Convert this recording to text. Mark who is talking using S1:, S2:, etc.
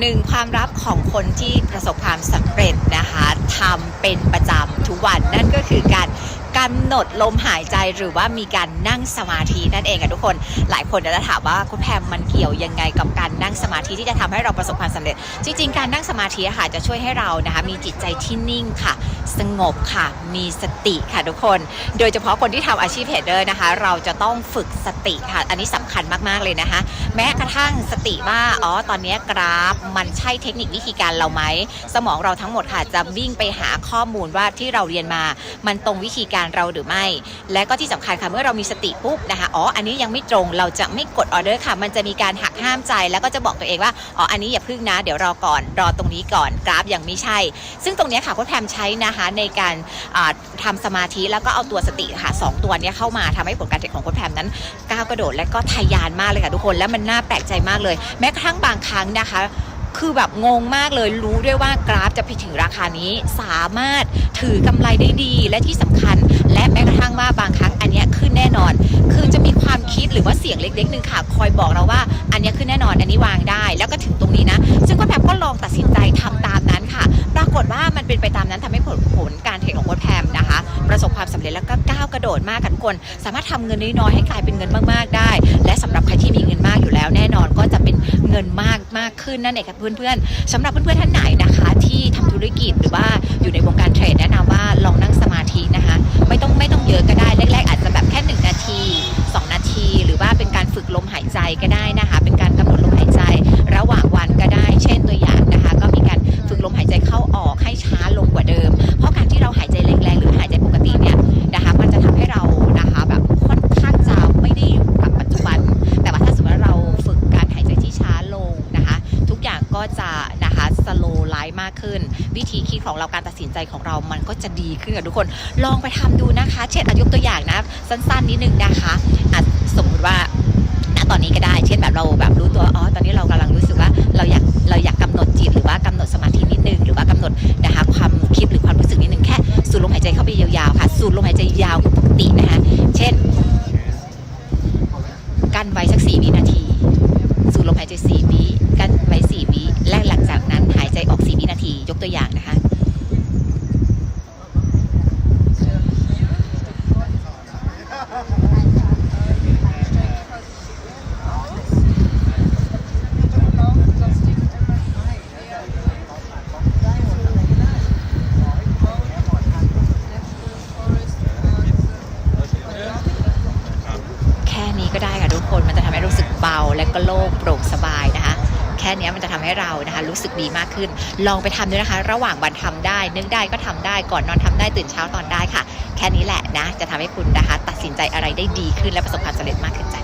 S1: หนึ่งความลับของคนที่ประสบความสำเร็จนะคะทำเป็นประจำทุกวันนั่นก็คือ การกำหนดลมหายใจหรือว่ามีการนั่งสมาธินั่นเองค่ะทุกคน หลายคนจะถามว่าคุณแพมมันเกี่ยวยังไงกับการนั่งสมาธิที่จะทำให้เราประสบความสำเร็จ จริง ๆ การนั่งสมาธิค่ะจะช่วยให้เรานะคะมีจิตใจที่นิ่งค่ะ สงบค่ะ มีสติค่ะทุกคน โดยเฉพาะคนที่ทำอาชีพเทรดเดอร์นะคะ เราจะต้องฝึกสติค่ะ อันนี้สำคัญมากๆเลยนะคะ แม้กระทั่งสติว่าอ๋อตอนนี้กราฟมันใช่เทคนิควิธีการเราไหมสมองเราทั้งหมดค่ะจะวิ่งไปหาข้อมูลว่าที่เราเรียนมา มันตรงวิธีการเราหรือไม่ และก็ที่สำคัญค่ะเมื่อเรามีสติปุ๊บนะคะอ๋ออันนี้ยังไม่ตรงเราจะไม่กดออเดอร์ค่ะ มันจะมีการหักห้ามใจแล้วก็จะบอกตัวเองว่าอ๋ออันนี้อย่าพึ่งนะ เดี๋ยวรอก่อนรอตรงนี้ก่อนกราฟยังไม่ใช่ ซึ่งตรงนี้ค่ะโค้ชแพมใช้นะคะในการอ่าทำสมาธิแล้วก็เอาตัวสติค่ะสองตัวนี้เข้ามาทำให้ผลการเทรดของโค้ชแพมนั้นก้าวกระโดดและก็ทะยานมากเลยค่ะทุกคนแล้วมันน่าแปลกใจมากเลย แม้กระทั่งบางครั้งนะคะคือแบบงงมากเลยรู้ด้วยว่ากราฟจะไปถึงราคานี้ สามารถถือกำไรได้ดี และที่สำคัญ รือว่าเสียงเล็กๆหนึ่งค่ะ คอยบอกเราว่า อันนี้ขึ้นแน่นอนอันนี้วางได้ แล้วก็ถึงตรงนี้นะ ซึ่งก็แพมก็ลองตัดสินใจทำตามนั้นค่ะ ปรากฏว่ามันเป็นไปตามนั้นทำให้ผลผลการเทรดของโค้ชแพมนะคะ ประสบความสำเร็จแล้วก็ก้าวกระโดดมากค่ะทุกคน สามารถทำเงินน้อยๆให้กลายเป็นเงินมากๆได้ และสำหรับใครที่มีเงินมากอยู่แล้ว แน่นอนก็จะเป็นเงินมากมากขึ้นนั่นเองค่ะเพื่อนๆสำหรับเพื่อนๆท่านไหนนะคะ ที่ทำธุรกิจหรือว่าอยู่ในวงการเทรดแนะนำว่าลองนั่งสมาธิ ก็ได้นะคะ เป็นการกำหนดลมหายใจระหว่างวันก็ได้ เช่นตัวอย่างนะคะ ก็มีการฝึกลมหายใจเข้าออกให้ช้าลงกว่าเดิม เพราะการที่เราหายใจแรงๆหรือหายใจปกติเนี่ยนะคะ มันจะทำให้เรานะคะแบบค่อนข้างจะไม่ได้อยู่กับปัจจุบัน แต่ว่าถ้าสมมติว่าเราฝึกการหายใจที่ช้าลงนะคะ ทุกอย่างก็จะนะคะสโลไลฟ์มากขึ้น วิธีคิดของเราการตัดสินใจของเรามันก็จะดีขึ้นค่ะทุกคนลองไปทำดูนะคะ เช่นอายกตัวอย่างนะสั้นๆนิดนึงนะคะสมมติว่าณตอนนี้ก็ได้ เราแบบรู้ตัวอ๋อตอนนี้เรากำลังรู้สึกว่าเราอยากเราอยากกำหนดจิตหรือว่ากำหนดสมาธินิดนึง หรือว่ากำหนดนะคะความคิดหรือความรู้สึกนิดนึงแค่สูดลมหายใจเข้าไปยาวๆค่ะสูดลมหายใจยาวปกตินะคะ เช่น กั้นไว้สักสี่วินาที สูดลมหายใจสี่วิกั้นไว้สี่วิ และหลังจากนั้นหายใจออกสี่วินาที ยกตัวอย่างนะคะ แค่นี้ก็ได้ คนมันจะทำให้รู้สึกเบาและก็โล่งโปร่งสบายนะคะ แค่นี้มันจะทำให้เรานะคะรู้สึกดีมากขึ้น ลองไปทำดูนะคะ ระหว่างวันทำได้ นึกได้ก็ทำได้ก่อนนอนทำได้ตื่นเช้านอนได้ค่ะ แค่นี้แหละนะจะทำให้คุณนะคะ ตัดสินใจอะไรได้ดีขึ้นและประสบความสำเร็จมากขึ้นจ้ะ